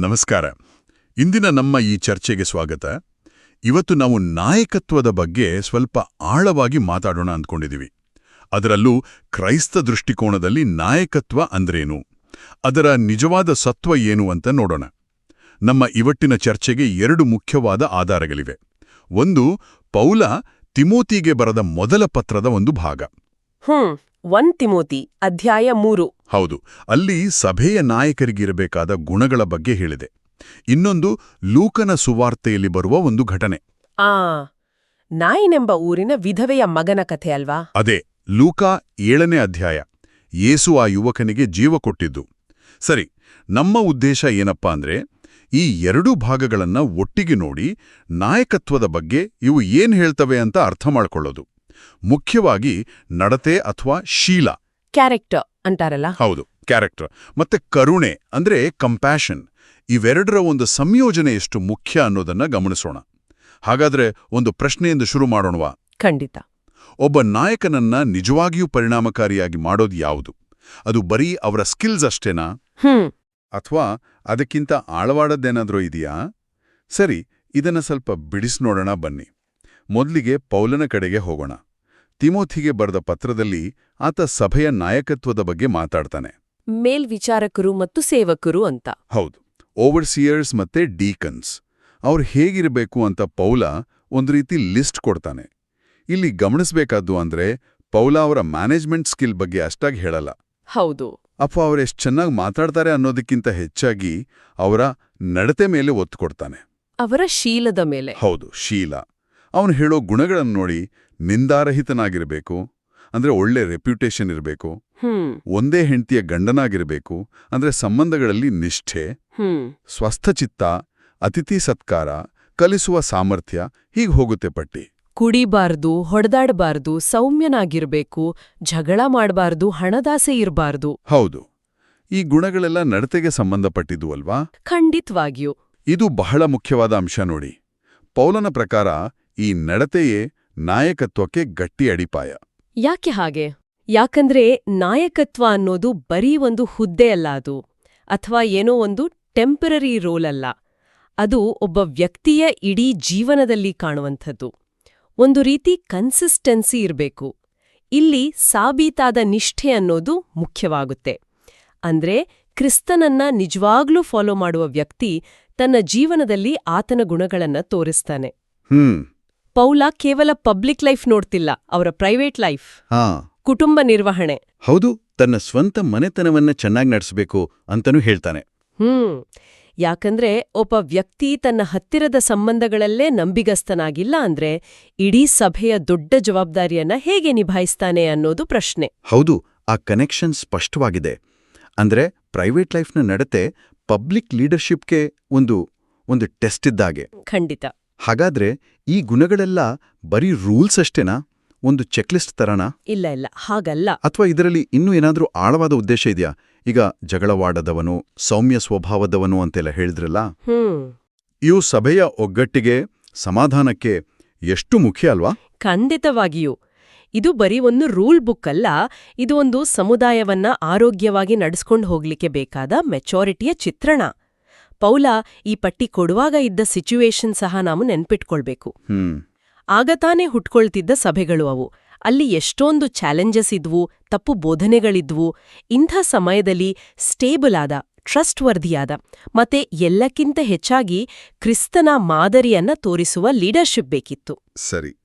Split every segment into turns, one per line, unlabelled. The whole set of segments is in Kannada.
ನಮಸ್ಕಾರ. ಇಂದಿನ ನಮ್ಮ ಈ ಚರ್ಚೆಗೆ ಸ್ವಾಗತ. ಇವತ್ತು ನಾವು ನಾಯಕತ್ವದ ಬಗ್ಗೆ ಸ್ವಲ್ಪ ಆಳವಾಗಿ ಮಾತಾಡೋಣ ಅಂದ್ಕೊಂಡಿದ್ದೀವಿ ಅದರಲ್ಲೂ ಕ್ರೈಸ್ತ ದೃಷ್ಟಿಕೋನದಲ್ಲಿ ನಾಯಕತ್ವ ಅಂದ್ರೇನು? ಅದರ ನಿಜವಾದ ಸತ್ವ ಏನು ಅಂತ ನೋಡೋಣ. ನಮ್ಮ ಇವಟ್ಟಿನ ಚರ್ಚೆಗೆ ಎರಡು ಮುಖ್ಯವಾದ ಆಧಾರಗಳಿವೆ. ಒಂದು ಪೌಲ ತಿಮೋತಿಗೆ ಬರದ ಮೊದಲ ಪತ್ರದ ಒಂದು ಭಾಗ.
ಒನ್ ತಿಮೋತಿ ಅಧ್ಯಾಯ ಮೂರು.
ಹೌದು ಅಲ್ಲಿ ಸಭೆಯ ನಾಯಕರಿಗಿರಬೇಕಾದ ಗುಣಗಳ ಬಗ್ಗೆ ಹೇಳಿದೆ. ಇನ್ನೊಂದು ಲೂಕನ ಸುವಾರ್ತೆಯಲ್ಲಿ ಬರುವ ಒಂದು ಘಟನೆ.
ಆ ನಾಯಿನೆಂಬ ಊರಿನ ವಿಧವೆಯ ಮಗನ ಕಥೆ ಅಲ್ವಾ?
ಅದೇ ಲೂಕಾ ಏಳನೇ ಅಧ್ಯಾಯ. ಯೇಸು ಆ ಯುವಕನಿಗೆ ಜೀವ ಕೊಟ್ಟಿದ್ದು. ಸರಿ ನಮ್ಮ ಉದ್ದೇಶ ಏನಪ್ಪಾ ಅಂದ್ರೆ ಈ ಎರಡೂ ಭಾಗಗಳನ್ನ ಒಟ್ಟಿಗೆ ನೋಡಿ ನಾಯಕತ್ವದ ಬಗ್ಗೆ ಇವು ಏನ್ ಹೇಳ್ತವೆ ಅಂತ ಅರ್ಥ ಮಾಡ್ಕೊಳ್ಳೋದು. ಮುಖ್ಯವಾಗಿ ನಡತೆ ಅಥವಾ ಶೀಲ.
ಕ್ಯಾರೆಕ್ಟರ್ ಅಂತಾರಲ್ಲ?
ಹೌದು ಕ್ಯಾರೆಕ್ಟರ್ ಮತ್ತೆ ಕರುಣೆ ಅಂದ್ರೆ ಕಂಪ್ಯಾಷನ್ ಇವೆರಡರ ಒಂದು ಸಂಯೋಜನೆ ಎಷ್ಟು ಮುಖ್ಯ ಅನ್ನೋದನ್ನ ಗಮನಿಸೋಣ. ಹಾಗಾದ್ರೆ ಒಂದು ಪ್ರಶ್ನೆಯಿಂದ ಶುರು ಮಾಡೋಣವಾ?
ಖಂಡಿತ.
ಒಬ್ಬ ನಾಯಕನನ್ನ ನಿಜವಾಗಿಯೂ ಪರಿಣಾಮಕಾರಿಯಾಗಿ ಮಾಡೋದು ಯಾವುದು? ಅದು ಬರೀ ಅವರ ಸ್ಕಿಲ್ಸ್ ಅಷ್ಟೇನಾ? ಅಥವಾ ಅದಕ್ಕಿಂತ ಆಳವಾಡದ್ದೇನಾದ್ರೂ ಇದೆಯಾ? ಸರಿ ಇದನ್ನ ಸ್ವಲ್ಪ ಬಿಡಿಸ್ ನೋಡೋಣ ಬನ್ನಿ. ಮೊದಲಿಗೆ ಪೌಲನ ಕಡೆಗೆ ಹೋಗೋಣ. ತಿಮೋಥಿಗೆ ಬರೆದ ಪತ್ರದಲ್ಲಿ ಆತ ಸಭೆಯ ನಾಯಕತ್ವದ ಬಗ್ಗೆ ಮಾತಾಡ್ತಾನೆ.
ಮೇಲ್ವಿಚಾರಕರು ಮತ್ತು ಸೇವಕರು ಅಂತ.
ಹೌದು ಓವರ್ಸಿಯರ್ಸ್ ಮತ್ತೆ ಡೀಕನ್ಸ್. ಅವ್ರು ಹೇಗಿರಬೇಕು ಅಂತ ಪೌಲ ಒಂದು ರೀತಿ ಲಿಸ್ಟ್ ಕೊಡ್ತಾನೆ. ಇಲ್ಲಿ ಗಮನಿಸಬೇಕಾದ್ದು ಅಂದ್ರೆ ಪೌಲ ಅವರ ಮ್ಯಾನೇಜ್ಮೆಂಟ್ ಸ್ಕಿಲ್ ಬಗ್ಗೆ ಅಷ್ಟಾಗಿ ಹೇಳಲ್ಲ.
ಹೌದು.
ಅಥವಾ ಅವರೆಷ್ಟು ಚೆನ್ನಾಗಿ ಮಾತಾಡ್ತಾರೆ ಅನ್ನೋದಕ್ಕಿಂತ ಹೆಚ್ಚಾಗಿ ಅವರ ನಡತೆ ಮೇಲೆ ಒತ್ತು ಕೊಡ್ತಾನೆ.
ಅವರ ಶೀಲದ ಮೇಲೆ.
ಹೌದು ಶೀಲ. ಅವನು ಹೇಳೋ ಗುಣಗಳನ್ನು ನೋಡಿ ನಿಂದಾರಹಿತನಾಗಿರಬೇಕು ಅಂದ್ರೆ ಒಳ್ಳೆ ರೆಪ್ಯುಟೇಷನ್ ಇರಬೇಕು ಒಂದೇ ಹೆಂಡತಿಯ ಗಂಡನಾಗಿರಬೇಕು ಅಂದ್ರೆ ಸಂಬಂಧಗಳಲ್ಲಿ ನಿಷ್ಠೆ ಸ್ವಸ್ಥಚಿತ್ತ ಅತಿಥಿ ಸತ್ಕಾರ ಕಲಿಸುವ ಸಾಮರ್ಥ್ಯ ಹೀಗೆ ಹೋಗುತ್ತೆ ಪಟ್ಟಿ.
ಕುಡಿಬಾರ್ದು ಹೊಡೆದಾಡಬಾರ್ದು ಸೌಮ್ಯನಾಗಿರ್ಬೇಕು ಜಗಳ ಮಾಡಬಾರ್ದು ಹಣದಾಸೆ ಇರಬಾರ್ದು.
ಹೌದು. ಈ ಗುಣಗಳೆಲ್ಲ ನಡತೆಗೆ ಸಂಬಂಧಪಟ್ಟಿದ್ದು ಅಲ್ವಾ?
ಖಂಡಿತವಾಗಿಯೂ.
ಇದು ಬಹಳ ಮುಖ್ಯವಾದ ಅಂಶ ನೋಡಿ. ಪೌಲನ ಪ್ರಕಾರ ಈ ನಡತೆಯೇ ನಾಯಕತ್ವಕ್ಕೆ ಗಟ್ಟಿ ಅಡಿಪಾಯ.
ಯಾಕೆ ಹಾಗೆ? ಯಾಕಂದ್ರೆ ನಾಯಕತ್ವ ಅನ್ನೋದು ಬರೀ ಒಂದು ಹುದ್ದೆ ಅಲ್ಲ ಅದು. ಅಥವಾ ಏನೋ ಒಂದು ಟೆಂಪರರಿ ರೋಲ್ ಅಲ್ಲ. ಅದು ಒಬ್ಬ ವ್ಯಕ್ತಿಯ ಇಡೀ ಜೀವನದಲ್ಲಿ ಕಾಣುವಂಥದ್ದು. ಒಂದು ರೀತಿ ಕನ್ಸಿಸ್ಟೆನ್ಸಿ ಇರಬೇಕು. ಇಲ್ಲಿ ಸಾಬೀತಾದ ನಿಷ್ಠೆ ಅನ್ನೋದು ಮುಖ್ಯವಾಗುತ್ತೆ. ಅಂದ್ರೆ ಕ್ರಿಸ್ತನನ್ನ ನಿಜವಾಗ್ಲೂ ಫಾಲೋ ಮಾಡುವ ವ್ಯಕ್ತಿ ತನ್ನ ಜೀವನದಲ್ಲಿ ಆತನ ಗುಣಗಳನ್ನ ತೋರಿಸ್ತಾನೆ.
ಹ್ಮ್.
ಪೌಲ ಕೇವಲ ಪಬ್ಲಿಕ್ ಲೈಫ್ ನೋಡ್ತಿಲ್ಲ ಅವರ ಪ್ರೈವೇಟ್ ಲೈಫ್.
ಹಾ.
ಕುಟುಂಬ ನಿರ್ವಹಣೆ.
ಹೌದು ತನ್ನ ಸ್ವಂತ ಮನೆತನವನ್ನ ಚೆನ್ನಾಗಿ ನಡೆಸಬೇಕು ಅಂತನೂ ಹೇಳ್ತಾನೆ.
ಹ್ಮ್. ಯಾಕಂದ್ರೆ ಒಬ್ಬ ವ್ಯಕ್ತಿ ತನ್ನ ಹತ್ತಿರದ ಸಂಬಂಧಗಳಲ್ಲೇ ನಂಬಿಗಸ್ತನಾಗಿಲ್ಲ ಅಂದ್ರೆ ಇಡೀ ಸಭೆಯ ದೊಡ್ಡ ಜವಾಬ್ದಾರಿಯನ್ನ ಹೇಗೆ ನಿಭಾಯಿಸ್ತಾನೆ ಅನ್ನೋದು ಪ್ರಶ್ನೆ.
ಹೌದು ಆ ಕನೆಕ್ಷನ್ ಸ್ಪಷ್ಟವಾಗಿದೆ. ಅಂದ್ರೆ ಪ್ರೈವೇಟ್ ಲೈಫ್ನ ನಡತೆ ಪಬ್ಲಿಕ್ ಲೀಡರ್ಶಿಪ್ಗೆ ಒಂದು ಒಂದು ಟೆಸ್ಟ್ ಇದ್ದಾಗೆ.
ಖಂಡಿತ.
ಹಾಗಾದ್ರೆ ಈ ಗುಣಗಳೆಲ್ಲ ಬರೀ ರೂಲ್ಸ್ ಅಷ್ಟೇನಾ? ಒಂದು ಚೆಕ್ಲಿಸ್ಟ್ ತರನಾ?
ಇಲ್ಲ ಇಲ್ಲ ಹಾಗಲ್ಲ.
ಅಥವಾ ಇದರಲ್ಲಿ ಇನ್ನೂ ಏನಾದ್ರೂ ಆಳವಾದ ಉದ್ದೇಶ ಇದೆಯಾ? ಈಗ ಜಗಳವಾಡದವನು ಸೌಮ್ಯ ಸ್ವಭಾವದವನು ಅಂತೆಲ್ಲ ಹೇಳಿದ್ರಲ್ಲ? ಇವು ಸಭೆಯ ಒಗ್ಗಟ್ಟಿಗೆ ಸಮಾಧಾನಕ್ಕೆ ಎಷ್ಟು ಮುಖ್ಯ ಅಲ್ವಾ?
ಖಂಡಿತವಾಗಿಯೂ. ಇದು ಬರೀ ಒಂದು ರೂಲ್ ಬುಕ್ ಅಲ್ಲ ಇದು ಒಂದು ಸಮುದಾಯವನ್ನ ಆರೋಗ್ಯವಾಗಿ ನಡೆಸ್ಕೊಂಡು ಹೋಗ್ಲಿಕ್ಕೆ ಬೇಕಾದ ಮೆಚೋರಿಟಿಯ ಚಿತ್ರಣ. ಪೌಲ ಈ ಪಟ್ಟಿ ಕೊಡುವಾಗ ಇದ್ದ ಸಿಚುವೇಶನ್ ಸಹ ನಾವು ನೆನ್ಪಿಟ್ಕೊಳ್ಬೇಕು.
ಹ್ಮ್.
ಆಗ ತಾನೇ ಹುಟ್ಕೊಳ್ತಿದ್ದ ಸಭೆಗಳು ಅವು. ಅಲ್ಲಿ ಎಷ್ಟೊಂದು ಚಾಲೆಂಜಸ್ ಇದ್ವು ತಪ್ಪು ಬೋಧನೆಗಳಿದ್ವು. ಇಂಥ ಸಮಯದಲ್ಲಿ ಸ್ಟೇಬಲ್ ಆದ ಟ್ರಸ್ಟ್ ವರ್ಧಿಯಾದ ಮತ್ತೆ ಎಲ್ಲಕ್ಕಿಂತ ಹೆಚ್ಚಾಗಿ ಕ್ರಿಸ್ತನ ಮಾದರಿಯನ್ನ ತೋರಿಸುವ ಲೀಡರ್ಶಿಪ್ ಬೇಕಿತ್ತು.
ಸರಿ.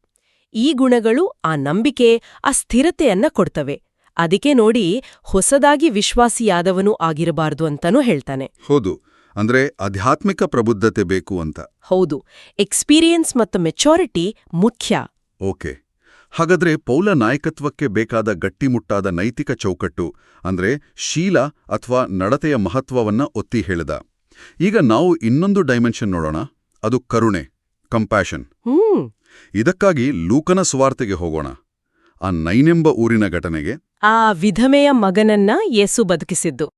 ಈ ಗುಣಗಳು ಆ ನಂಬಿಕೆ ಆ ಸ್ಥಿರತೆಯನ್ನ ಕೊಡ್ತವೆ. ಅದಕ್ಕೆ ನೋಡಿ ಹೊಸದಾಗಿ ವಿಶ್ವಾಸಿಯಾದವನು ಆಗಿರಬಾರ್ದು ಅಂತನೂ ಹೇಳ್ತಾನೆ.
ಹೌದು. ಅಂದ್ರೆ ಆಧ್ಯಾತ್ಮಿಕ ಪ್ರಬುದ್ಧತೆ ಬೇಕು ಅಂತ.
ಹೌದು. ಎಕ್ಸ್ಪೀರಿಯನ್ಸ್ ಮತ್ತು ಮೆಚೋರಿಟಿ ಮುಖ್ಯ.
ಓಕೆ. ಹಾಗಾದ್ರೆ ಪೌಲ ನಾಯಕತ್ವಕ್ಕೆ ಬೇಕಾದ ಗಟ್ಟಿಮುಟ್ಟಾದ ನೈತಿಕ ಚೌಕಟ್ಟು ಅಂದ್ರೆ ಶೀಲ ಅಥವಾ ನಡತೆಯ ಮಹತ್ವವನ್ನ ಒತ್ತಿ ಹೇಳಿದ. ಈಗ ನಾವು ಇನ್ನೊಂದು ಡೈಮೆನ್ಷನ್ ನೋಡೋಣ. ಅದು ಕರುಣೆ ಕಂಪ್ಯಾಷನ್
ಹ್ಮ್.
ಇದಕ್ಕಾಗಿ ಲೂಕನ ಸುವಾರ್ತೆಗೆ ಹೋಗೋಣ. ಆ ನೈನೆಂಬ ಊರಿನ ಘಟನೆಗೆ.
ಆ ವಿಧಮೆಯ ಮಗನನ್ನ ಯೇಸು ಬದುಕಿಸಿದ್ದು.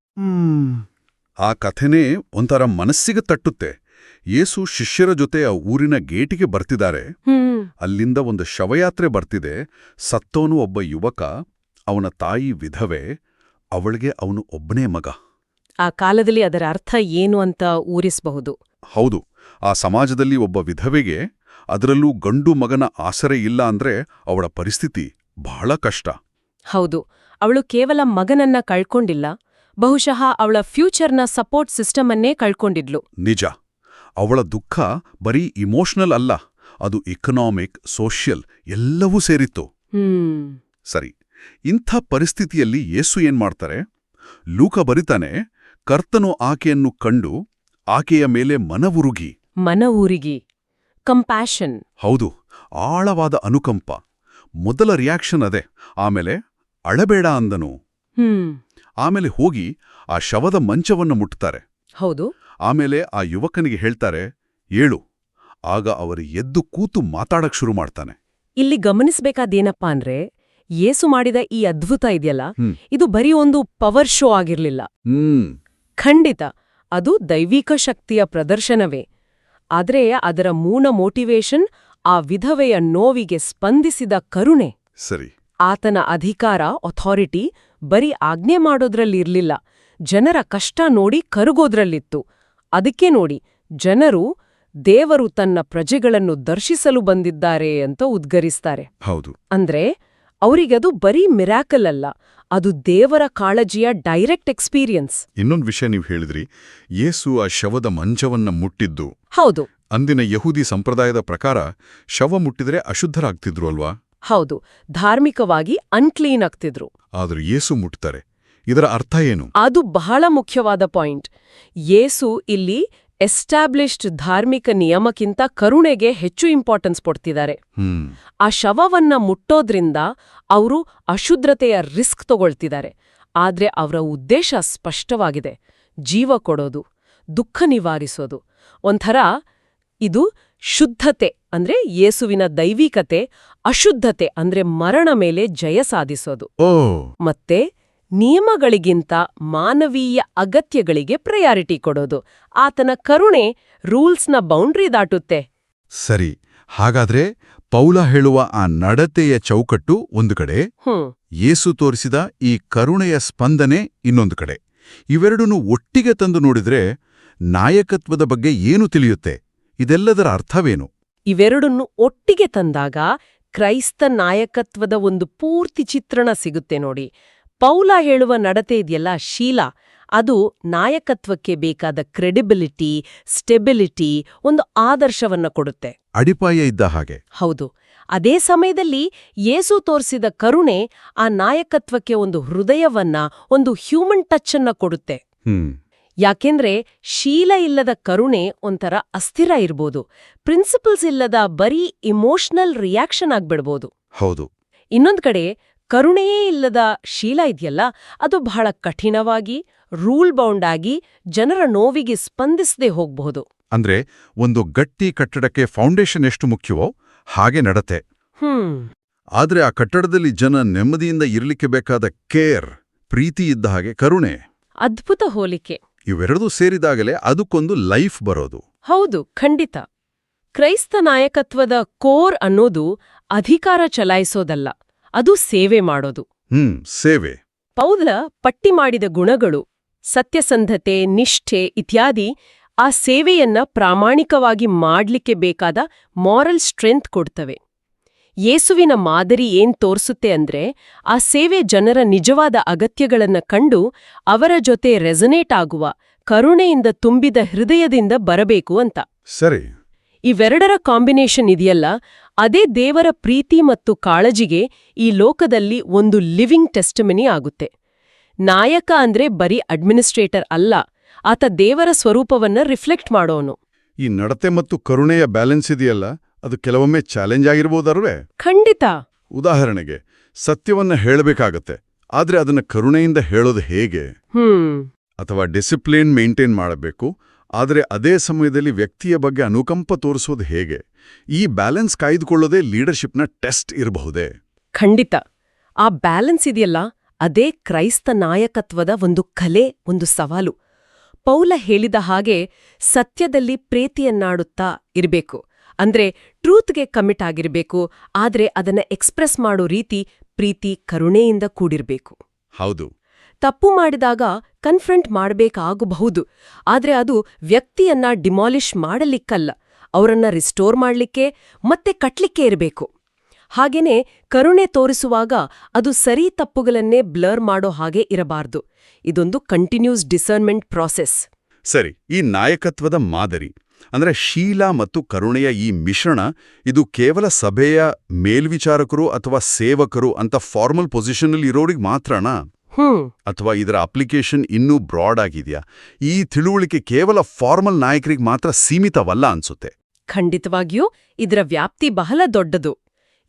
ಆ ಕಥೆನೇ ಒಂಥರ ಮನಸ್ಸಿಗೆ ತಟ್ಟುತ್ತೆ. ಯೇಸು ಶಿಷ್ಯರ ಜೊತೆ ಆ ಊರಿನ ಗೇಟಿಗೆ ಬರ್ತಿದ್ದಾರೆ. ಅಲ್ಲಿಂದ ಒಂದು ಶವಯಾತ್ರೆ ಬರ್ತಿದೆ. ಸತ್ತೋನು ಒಬ್ಬ ಯುವಕ ಅವನ ತಾಯಿ ವಿಧವೆ ಅವಳಿಗೆ ಅವನು ಒಬ್ಬನೇ ಮಗ.
ಆ ಕಾಲದಲ್ಲಿ ಅದರ ಅರ್ಥ ಏನು ಅಂತ ಊರಿಸಬಹುದು
ಹೌದು ಆ ಸಮಾಜದಲ್ಲಿ ಒಬ್ಬ ವಿಧವೆಗೆ ಅದರಲ್ಲೂ ಗಂಡು ಮಗನ ಆಸರೆ ಇಲ್ಲ ಅಂದ್ರೆ ಅವಳ ಪರಿಸ್ಥಿತಿ ಬಹಳ ಕಷ್ಟ.
ಹೌದು ಅವಳು ಕೇವಲ ಮಗನನ್ನ ಕಳ್ಕೊಂಡಿಲ್ಲ ಬಹುಶಃ ಅವಳ ಫ್ಯೂಚರ್ನ ಸಪೋರ್ಟ್ ಸಿಸ್ಟಮನ್ನೇ ಕಳ್ಕೊಂಡಿದ್ಲು.
ನಿಜ. ಅವಳ ದುಃಖ ಬರೀ ಇಮೋಷನಲ್ ಅಲ್ಲ ಅದು ಇಕನಾಮಿಕ್ ಸೋಷಿಯಲ್ ಎಲ್ಲವೂ ಸೇರಿತ್ತು. ಸರಿ ಇಂಥ ಪರಿಸ್ಥಿತಿಯಲ್ಲಿ ಯೇಸು ಏನ್ಮಾಡ್ತಾರೆ ಲೂಕ ಬರಿತಾನೆ ಕರ್ತನು ಆಕೆಯನ್ನು ಕಂಡು ಆಕೆಯ ಮೇಲೆ ಮನವುರುಗಿ.
ಮನ ಊರಿಗಿ ಕಂಪ್ಯಾಷನ್
ಹೌದು ಆಳವಾದ ಅನುಕಂಪ. ಮೊದಲ ರಿಯಾಕ್ಷನ್ ಅದೇ ಆಮೇಲೆ ಅಳಬೇಡ ಅಂದನು.
ಹ್ಮ್.
ಆಮೇಲೆ ಹೋಗಿ ಆ ಶವದ ಮಂಚವನ್ನು ಮುಟ್ತಾರೆ
ಹೌದು.
ಆಮೇಲೆ ಆ ಯುವಕನಿಗೆ ಹೇಳ್ತಾರೆ ಏಳು. ಆಗ ಅವರು ಎದ್ದು ಕೂತು ಮಾತಾಡಕ್ ಶುರು ಮಾಡ್ತಾನೆ.
ಇಲ್ಲಿ ಗಮನಿಸಬೇಕಾದೇನಪ್ಪಾ ಅಂದ್ರೆ ಏಸು ಮಾಡಿದ ಈ ಅದ್ಭುತ ಇದೆಯಲ್ಲ ಇದು ಬರೀ ಒಂದು ಪವರ್ ಶೋ ಆಗಿರ್ಲಿಲ್ಲ. ಖಂಡಿತ ಅದು ದೈವಿಕ ಶಕ್ತಿಯ ಪ್ರದರ್ಶನವೇ. ಆದ್ರೆ ಅದರ ಮೂಲ ಮೋಟಿವೇಶನ್ ಆ ವಿಧವೆಯ ನೋವಿಗೆ ಸ್ಪಂದಿಸಿದ ಕರುಣೆ.
ಸರಿ.
ಆತನ ಅಧಿಕಾರ ಅಥಾರಿಟಿ ಬರೀ ಆಜ್ಞೆ ಮಾಡೋದ್ರಲ್ಲಿರ್ಲಿಲ್ಲ. ಜನರ ಕಷ್ಟ ನೋಡಿ ಕರುಗೋದ್ರಲ್ಲಿತ್ತು. ಅದಕ್ಕೆ ನೋಡಿ ಜನರು ದೇವರು ತನ್ನ ಪ್ರಜೆಗಳನ್ನು ದರ್ಶಿಸಲು ಬಂದಿದ್ದಾರೆ ಅಂತ ಉದ್ಗರಿಸ್ತಾರೆ.
ಹೌದು.
ಅಂದ್ರೆ ಅವರಿಗದು ಬರೀ ಮಿರಾಕಲ್ ಅಲ್ಲ ಅದು ದೇವರ ಕಾಳಜಿಯ ಡೈರೆಕ್ಟ್ ಎಕ್ಸ್ಪೀರಿಯನ್ಸ್.
ಇನ್ನೊಂದು ವಿಷಯ ನೀವು ಹೇಳಿದ್ರಿ ಯೇಸು ಆ ಶವದ ಮಂಚವನ್ನ ಮುಟ್ಟಿದ್ದು.
ಹೌದು.
ಅಂದಿನ ಯಹೂದಿ ಸಂಪ್ರದಾಯದ ಪ್ರಕಾರ ಶವ ಮುಟ್ಟಿದ್ರೆ ಅಶುದ್ಧರಾಗ್ತಿದ್ರು ಅಲ್ವಾ?
ಹೌದು ಧಾರ್ಮಿಕವಾಗಿ ಅನ್ಕ್ಲೀನ್ ಆಗ್ತಿದ್ರು.
ಆದ್ರೆ ಯೇಸು ಮುಟ್ತಾರೆ. ಇದರ ಅರ್ಥ ಏನು?
ಅದು ಬಹಳ ಮುಖ್ಯವಾದ ಪಾಯಿಂಟ್. ಯೇಸು ಇಲ್ಲಿ ಎಸ್ಟಾಬ್ಲಿಷ್ಡ್ ಧಾರ್ಮಿಕ ನಿಯಮಕ್ಕಿಂತ ಕರುಣೆಗೆ ಹೆಚ್ಚು ಇಂಪಾರ್ಟೆನ್ಸ್ ಕೊಡ್ತಿದ್ದಾರೆ. ಆ ಶವವನ್ನ ಮುಟ್ಟೋದ್ರಿಂದ ಅವರು ಅಶುದ್ರತೆಯ ರಿಸ್ಕ್ ತಗೊಳ್ತಿದ್ದಾರೆ. ಆದ್ರೆ ಅವರ ಉದ್ದೇಶ ಸ್ಪಷ್ಟವಾಗಿದೆ. ಜೀವ ಕೊಡೋದು ದುಃಖ ನಿವಾರಿಸೋದು. ಒಂಥರ ಇದು ಶುದ್ಧತೆ ಅಂದ್ರೆ ಯೇಸುವಿನ ದೈವಿಕತೆ ಅಶುದ್ಧತೆ ಅಂದ್ರೆ ಮರಣ ಮೇಲೆ ಜಯ ಸಾಧಿಸೋದು. ಮತ್ತೆ ನಿಯಮಗಳಿಗಿಂತ ಮಾನವೀಯ ಅಗತ್ಯಗಳಿಗೆ ಪ್ರಯಾರಿಟಿ ಕೊಡೋದು. ಆತನ ಕರುಣೆ ರೂಲ್ಸ್ನ ಬೌಂಡ್ರಿ ದಾಟುತ್ತೆ.
ಸರಿ ಹಾಗಾದ್ರೆ ಪೌಲ ಹೇಳುವ ಆ ನಡತೆಯ ಚೌಕಟ್ಟು ಒಂದು ಕಡೆ ಯೇಸು ತೋರಿಸಿದ ಈ ಕರುಣೆಯ ಸ್ಪಂದನೆ ಇನ್ನೊಂದು ಕಡೆ. ಇವೆರಡನ್ನೂ ಒಟ್ಟಿಗೆ ತಂದು ನೋಡಿದ್ರೆ ನಾಯಕತ್ವದ ಬಗ್ಗೆ ಏನು ತಿಳಿಯುತ್ತೆ? ಇದೆಲ್ಲದರ ಅರ್ಥವೇನು?
ಇವೆರಡನ್ನು ಒಟ್ಟಿಗೆ ತಂದಾಗ ಕ್ರೈಸ್ತ ನಾಯಕತ್ವದ ಒಂದು ಪೂರ್ತಿ ಚಿತ್ರಣ ಸಿಗುತ್ತೆ ನೋಡಿ. ಪೌಲ ಹೇಳುವ ನಡತೆ ಇದೆಯಲ್ಲ ಶೀಲ. ಅದು ನಾಯಕತ್ವಕ್ಕೆ ಬೇಕಾದ ಕ್ರೆಡಿಬಿಲಿಟಿ ಸ್ಟೆಬಿಲಿಟಿ ಒಂದು ಆದರ್ಶವನ್ನ ಕೊಡುತ್ತೆ.
ಅಡಿಪಾಯ ಇದ್ದ ಹಾಗೆ.
ಹೌದು. ಅದೇ ಸಮಯದಲ್ಲಿ ಯೇಸು ತೋರಿಸಿದ ಕರುಣೆ ಆ ನಾಯಕತ್ವಕ್ಕೆ ಒಂದು ಹೃದಯವನ್ನ ಒಂದು ಹ್ಯೂಮನ್ ಟಚ್ ಅನ್ನ ಕೊಡುತ್ತೆ.
ಹ್ಮ್.
ಯಾಕೆಂದ್ರೆ ಶೀಲ ಇಲ್ಲದ ಕರುಣೆ ಒಂಥರ ಅಸ್ಥಿರ ಇರ್ಬೋದು. ಪ್ರಿನ್ಸಿಪಲ್ಸ್ ಇಲ್ಲದ ಬರೀ ಇಮೋಷನಲ್ ರಿಯಾಕ್ಷನ್ ಆಗ್ಬಿಡ್ಬೋದು.
ಹೌದು.
ಇನ್ನೊಂದ್ ಕಡೆ ಕರುಣೆಯೇ ಇಲ್ಲದ ಶೀಲ ಇದೆಯಲ್ಲ ಅದು ಬಹಳ ಕಠಿಣವಾಗಿ ರೂಲ್ ಬೌಂಡ್ ಆಗಿ ಜನರ ನೋವಿಗೆ ಸ್ಪಂದಿಸದೆ ಹೋಗ್ಬಹುದು
ಅಂದ್ರೆ ಒಂದು ಗಟ್ಟಿ ಕಟ್ಟಡಕ್ಕೆ ಫೌಂಡೇಶನ್ ಎಷ್ಟು ಮುಖ್ಯವೋ ಹಾಗೆ ನಡತೆ
ಹ್ಮ್.
ಆದ್ರೆ ಆ ಕಟ್ಟಡದಲ್ಲಿ ಜನ ನೆಮ್ಮದಿಯಿಂದ ಇರಲಿಕ್ಕೆ ಬೇಕಾದ ಕೇರ್ ಪ್ರೀತಿ ಇದ್ದ ಹಾಗೆ ಕರುಣೆ.
ಅದ್ಭುತ ಹೋಲಿಕೆ.
ಇವೆರಡೂ ಸೇರಿದಾಗಲೇ ಅದಕ್ಕೊಂದು ಲೈಫ್ ಬರೋದು.
ಹೌದು ಖಂಡಿತ. ಕ್ರೈಸ್ತ ನಾಯಕತ್ವದ ಕೋರ್ ಅನ್ನೋದು ಅಧಿಕಾರ ಚಲಾಯಿಸೋದಲ್ಲ ಅದು ಸೇವೆ ಮಾಡೋದು.
ಹ್ಮ್ ಸೇವೆ.
ಪೌಲ ಪಟ್ಟಿ ಮಾಡಿದ ಗುಣಗಳು ಸತ್ಯಸಂಧತೆ ನಿಷ್ಠೆ ಇತ್ಯಾದಿ ಆ ಸೇವೆಯನ್ನ ಪ್ರಾಮಾಣಿಕವಾಗಿ ಮಾಡ್ಲಿಕ್ಕೆ ಬೇಕಾದ ಮಾರಲ್ ಸ್ಟ್ರೆಂತ್ ಕೊಡ್ತವೆ. ಯೇಸುವಿನ ಮಾದರಿ ಏನ್ ತೋರ್ಸುತ್ತೆ ಅಂದ್ರೆ ಆ ಸೇವೆ ಜನರ ನಿಜವಾದ ಅಗತ್ಯಗಳನ್ನ ಕಂಡು ಅವರ ಜೊತೆ ರೆಸನೇಟ್ ಆಗುವ ಕರುಣೆಯಿಂದ ತುಂಬಿದ ಹೃದಯದಿಂದ ಬರಬೇಕು ಅಂತ.
ಸರಿ.
ಇವೆರಡರ ಕಾಂಬಿನೇಷನ್ ಇದೆಯಲ್ಲ ಅದೇ ದೇವರ ಪ್ರೀತಿ ಮತ್ತು ಕಾಳಜಿಗೆ ಈ ಲೋಕದಲ್ಲಿ ಒಂದು ಲಿವಿಂಗ್ ಟೆಸ್ಟಮಿನಿ ಆಗುತ್ತೆ. ನಾಯಕ ಅಂದ್ರೆ ಬರೀ ಅಡ್ಮಿನಿಸ್ಟ್ರೇಟರ್ ಅಲ್ಲ ಆತ ದೇವರ ಸ್ವರೂಪವನ್ನ ರಿಫ್ಲೆಕ್ಟ್ ಮಾಡೋನು.
ಈ ನಡತೆ ಮತ್ತು ಕರುಣೆಯ ಬ್ಯಾಲೆನ್ಸ್ ಇದೆಯಲ್ಲ ಅದು ಕೆಲವೊಮ್ಮೆ ಚಾಲೆಂಜ್ ಆಗಿರ್ಬೋದಲ್ವೇ
ಖಂಡಿತ.
ಉದಾಹರಣೆಗೆ ಸತ್ಯವನ್ನ ಹೇಳಬೇಕಾಗತ್ತೆ ಆದ್ರೆ ಅದನ್ನ ಕರುಣೆಯಿಂದ ಹೇಳೋದು ಹೇಗೆ? ಅಥವಾ ಡಿಸಿಪ್ಲಿನ್ ಮೇಂಟೈನ್ ಮಾಡಬೇಕು ಆದರೆ ಅದೇ ಸಮಯದಲ್ಲಿ ವ್ಯಕ್ತಿಯ ಬಗ್ಗೆ ಅನುಕಂಪ ತೋರಿಸೋದು ಹೇಗೆ? ಈ ಬ್ಯಾಲೆನ್ಸ್ ಕಾಯ್ದುಕೊಳ್ಳೋದೇ ಲೀಡರ್ಶಿಪ್ನ ಟೆಸ್ಟ್ ಇರಬಹುದೇ?
ಖಂಡಿತ. ಆ ಬ್ಯಾಲೆನ್ಸ್ ಇದೆಯಲ್ಲ ಅದೇ ಕ್ರೈಸ್ತ ನಾಯಕತ್ವದ ಒಂದು ಕಲೆ ಒಂದು ಸವಾಲು. ಪೌಲ ಹೇಳಿದ ಹಾಗೆ ಸತ್ಯದಲ್ಲಿ ಪ್ರೀತಿಯನ್ನಾಡುತ್ತಾ ಇರಬೇಕು. ಅಂದ್ರೆ ಟ್ರೂತ್ಗೆ ಕಮಿಟ್ ಆಗಿರಬೇಕು ಆದ್ರೆ ಅದನ್ನ ಎಕ್ಸ್ಪ್ರೆಸ್ ಮಾಡೋ ರೀತಿ ಪ್ರೀತಿ ಕರುಣೆಯಿಂದ ಕೂಡಿರಬೇಕು.
ಹೌದು.
ತಪ್ಪು ಮಾಡಿದಾಗ ಕನ್ಫ್ರಂಟ್ ಮಾಡಬೇಕಾಗಬಹುದು ಆದ್ರೆ ಅದು ವ್ಯಕ್ತಿಯನ್ನ ಡಿಮಾಲಿಷ್ ಮಾಡಲಿಕ್ಕಲ್ಲ ಅವರನ್ನ ರಿಸ್ಟೋರ್ ಮಾಡಲಿಕ್ಕೆ ಮತ್ತೆ ಕಟ್ಲಿಕ್ಕೆ ಇರಬೇಕು. ಹಾಗೇನೆ ಕರುಣೆ ತೋರಿಸುವಾಗ ಅದು ಸರಿ ತಪ್ಪುಗಳನ್ನೇ ಬ್ಲರ್ ಮಾಡೋ ಹಾಗೆ ಇರಬಾರ್ದು. ಇದೊಂದು ಕಂಟಿನ್ಯೂಸ್ ಡಿಸರ್ನ್ಮೆಂಟ್ ಪ್ರಾಸೆಸ್.
ಸರಿ ಈ ನಾಯಕತ್ವದ ಮಾದರಿ. ಅಂದ್ರೆ ಶೀಲ ಮತ್ತು ಕರುಣೆಯ ಈ ಮಿಶ್ರಣ ಇದು ಕೇವಲ ಸಭೆಯ ಮೇಲ್ವಿಚಾರಕರು ಅಥವಾ ಸೇವಕರು ಅಂತ ಫಾರ್ಮಲ್ ಪೊಸಿಷನಲ್ಲಿ ಇರೋರಿಗೆ ಮಾತ್ರನಾ? ಅಥವಾ ಇದರ ಅಪ್ಲಿಕೇಶನ್ ಇನ್ನೂ ಬ್ರಾಡ್ ಆಗಿದೆಯಾ? ಈ ತಿಳುವಳಿಕೆ ಕೇವಲ ಫಾರ್ಮಲ್ ನಾಯಕರಿಗೆ ಮಾತ್ರ ಸೀಮಿತವಲ್ಲ ಅನ್ಸುತ್ತೆ.
ಖಂಡಿತವಾಗಿಯೂ ಇದರ ವ್ಯಾಪ್ತಿ ಬಹಳ ದೊಡ್ಡದು.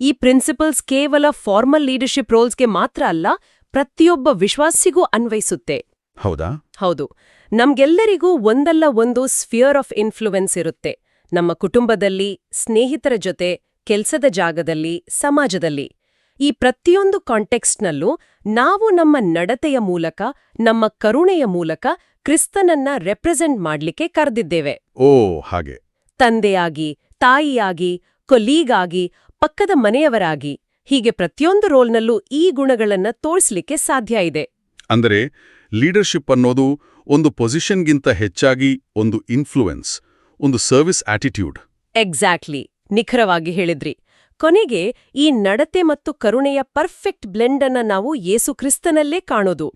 ಈ ಪ್ರಿನ್ಸಿಪಲ್ಸ್ ಕೇವಲ ಫಾರ್ಮಲ್ ಲೀಡರ್ಶಿಪ್ ರೋಲ್ಸ್ಗೆ ಮಾತ್ರ ಅಲ್ಲ ಪ್ರತಿಯೊಬ್ಬ ವಿಶ್ವಾಸಿಗೂ ಅನ್ವಯಿಸುತ್ತೆ.
ಹೌದಾ?
ಹೌದು. ನಮ್ಗೆಲ್ಲರಿಗೂ ಒಂದಲ್ಲ ಒಂದು ಸ್ಫಿಯರ್ ಆಫ್ ಇನ್ಫ್ಲುಯೆನ್ಸ್ ಇರುತ್ತೆ. ನಮ್ಮ ಕುಟುಂಬದಲ್ಲಿ ಸ್ನೇಹಿತರ ಜೊತೆ ಕೆಲ್ಸದ ಜಾಗದಲ್ಲಿ ಸಮಾಜದಲ್ಲಿ. ಈ ಪ್ರತಿಯೊಂದು ಕಾಂಟೆಕ್ಸ್ಟ್ನಲ್ಲೂ ನಾವು ನಮ್ಮ ನಡತೆಯ ಮೂಲಕ ನಮ್ಮ ಕರುಣೆಯ ಮೂಲಕ ಕ್ರಿಸ್ತನನ್ನ ರೆಪ್ರೆಸೆಂಟ್ ಮಾಡ್ಲಿಕ್ಕೆ ಕರೆದಿದ್ದೇವೆ.
ಓ ಹಾಗೆ.
ತಂದೆಯಾಗಿ ತಾಯಿಯಾಗಿ ಕೊಲೀಗಾಗಿ ಪಕ್ಕದ ಮನೆಯವರಾಗಿ ಹೀಗೆ ಪ್ರತಿಯೊಂದು ರೋಲ್ನಲ್ಲೂ ಈ ಗುಣಗಳನ್ನ ತೋರಿಸ್ಲಿಕ್ಕೆ ಸಾಧ್ಯ ಇದೆ.
ಅಂದರೆ ಲೀಡರ್ಶಿಪ್ ಅನ್ನೋದು ಒಂದು ಪೊಸಿಷನ್ಗಿಂತ ಹೆಚ್ಚಾಗಿ ಒಂದು ಇನ್ಫ್ಲೂಯೆನ್ಸ್ ಒಂದು ಸರ್ವಿಸ್ ಆಟಿಟ್ಯೂಡ್
ಎಕ್ಸಾಕ್ಟ್ಲಿ ನಿಖರವಾಗಿ ಹೇಳಿದ್ರಿ. ಕೊನೆಗೆ ಈ ನಡತೆ ಮತ್ತು ಕರುಣೆಯ ಪರ್ಫೆಕ್ಟ್ ಬ್ಲೆಂಡ್ ಅನ್ನ ನಾವು ಯೇಸು ಕ್ರಿಸ್ತನಲ್ಲೇ ಕಾಣೋದು.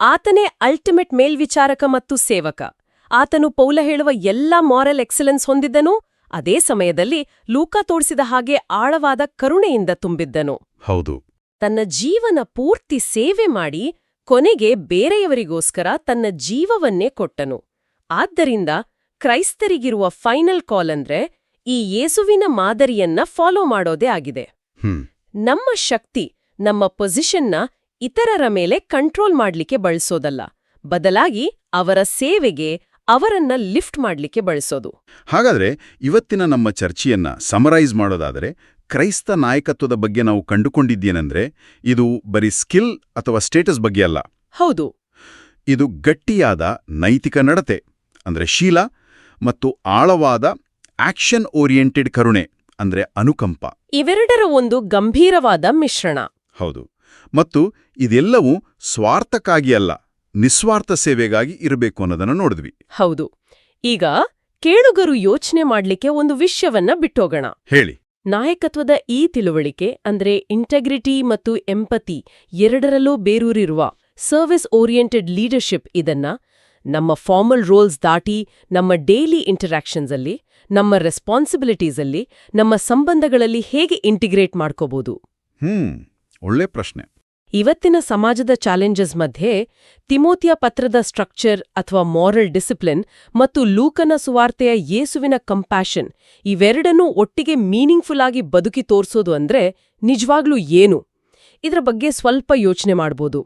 ಆತನೇ ಅಲ್ಟಿಮೇಟ್ ಮೇಲ್ವಿಚಾರಕ ಮತ್ತು ಸೇವಕ. ಆತನು ಪೌಲ ಹೇಳುವ ಎಲ್ಲಾ ಮಾರಲ್ ಎಕ್ಸಲೆನ್ಸ್ ಹೊಂದಿದ್ದನು ಅದೇ ಸಮಯದಲ್ಲಿ ಲೂಕ ತೋರಿಸಿದ ಹಾಗೆ ಆಳವಾದ ಕರುಣೆಯಿಂದ ತುಂಬಿದ್ದನು.
ಹೌದು.
ತನ್ನ ಜೀವನ ಪೂರ್ತಿ ಸೇವೆ ಮಾಡಿ ಕೊನೆಗೆ ಬೇರೆಯವರಿಗೋಸ್ಕರ ತನ್ನ ಜೀವವನ್ನೇ ಕೊಟ್ಟನು. ಆದ್ದರಿಂದ ಕ್ರೈಸ್ತರಿಗಿರುವ ಫೈನಲ್ ಕಾಲ್ ಅಂದ್ರೆ ಈ ಯೇಸುವಿನ ಮಾದರಿಯನ್ನ ಫಾಲೋ ಮಾಡೋದೇ ಆಗಿದೆ. ನಮ್ಮ ಶಕ್ತಿ ನಮ್ಮ ಪೊಸಿಷನ್ನ ಇತರರ ಮೇಲೆ ಕಂಟ್ರೋಲ್ ಮಾಡ್ಲಿಕ್ಕೆ ಬಳಸೋದಲ್ಲ. ಬದಲಾಗಿ ಅವರ ಸೇವೆಗೆ ಅವರನ್ನ ಲಿಫ್ಟ್ ಮಾಡ್ಲಿಕ್ಕೆ ಬಳಸೋದು.
ಹಾಗಾದ್ರೆ ಇವತ್ತಿನ ನಮ್ಮ ಚರ್ಚೆಯನ್ನ ಸಮರೈಸ್ ಮಾಡೋದಾದರೆ ಕ್ರೈಸ್ತ ನಾಯಕತ್ವದ ಬಗ್ಗೆ ನಾವು ಕಂಡುಕೊಂಡಿದ್ದೇನೆಂದ್ರೆ ಇದು ಬರೀ ಸ್ಕಿಲ್ ಅಥವಾ ಸ್ಟೇಟಸ್ ಬಗ್ಗೆ ಅಲ್ಲ.
ಹೌದು.
ಇದು ಗಟ್ಟಿಯಾದ ನೈತಿಕ ನಡತೆ ಅಂದ್ರೆ ಶೀಲ ಮತ್ತು ಆಳವಾದ ಆಕ್ಷನ್ ಓರಿಯೆಂಟೆಡ್ ಕರುಣೆ ಅಂದ್ರೆ ಅನುಕಂಪ.
ಇವೆರಡರ ಒಂದು ಗಂಭೀರವಾದ ಮಿಶ್ರಣ.
ಹೌದು. ಮತ್ತು ಇದೆಲ್ಲವೂ ಸ್ವಾರ್ಥಕ್ಕಾಗಿ ಅಲ್ಲ. ನಿಸ್ವಾರ್ಥ ಸೇವೆಗಾಗಿ ಇರಬೇಕು ಅನ್ನೋದನ್ನ ನೋಡಿದ್ವಿ.
ಹೌದು. ಈಗ ಕೇಳುಗರು ಯೋಚನೆ ಮಾಡ್ಲಿಕ್ಕೆ ಒಂದು ವಿಷಯವನ್ನ ಬಿಟ್ಟೋಗೋಣ.
ಹೇಳಿ.
ನಾಯಕತ್ವದ ಈ ತಿಳುವಳಿಕೆ ಅಂದ್ರೆ ಇಂಟೆಗ್ರಿಟಿ ಮತ್ತು ಎಂಪತಿ ಎರಡರಲ್ಲೂ ಬೇರೂರಿರುವ ಸರ್ವಿಸ್ ಓರಿಯೆಂಟೆಡ್ ಲೀಡರ್ಶಿಪ್ ಇದನ್ನ ನಮ್ಮ ಫಾರ್ಮಲ್ ರೋಲ್ಸ್ ದಾಟಿ ನಮ್ಮ ಡೈಲಿ ಇಂಟರಾಕ್ಷನ್ಸಲ್ಲಿ ನಮ್ಮ ರೆಸ್ಪಾನ್ಸಿಬಿಲಿಟೀಸಲ್ಲಿ ನಮ್ಮ ಸಂಬಂಧಗಳಲ್ಲಿ ಹೇಗೆ ಇಂಟಿಗ್ರೇಟ್ ಮಾಡ್ಕೋಬಹುದು
ಹ್ಮ್ ಒಳ್ಳೆ ಪ್ರಶ್ನೆ.
ಇವತ್ತಿನ ಸಮಾಜದ ಚಾಲೆಂಜಸ್ ಮಧ್ಯೆ ತಿಮೋತಿಯ ಪತ್ರದ ಸ್ಟ್ರಕ್ಚರ್ ಅಥವಾ ಮಾರಲ್ ಡಿಸಿಪ್ಲಿನ್ ಮತ್ತು ಲೂಕನ ಸುವಾರ್ತೆಯ ಯೇಸುವಿನ ಕಂಪ್ಯಾಷನ್ ಇವೆರಡನ್ನೂ ಒಟ್ಟಿಗೆ ಮೀನಿಂಗ್ಫುಲ್ ಆಗಿ ಬದುಕಿ ತೋರಿಸೋದು ಅಂದ್ರೆ ನಿಜವಾಗ್ಲೂ ಏನು? ಇದರ ಬಗ್ಗೆ ಸ್ವಲ್ಪ ಯೋಚನೆ ಮಾಡ್ಬೋದು.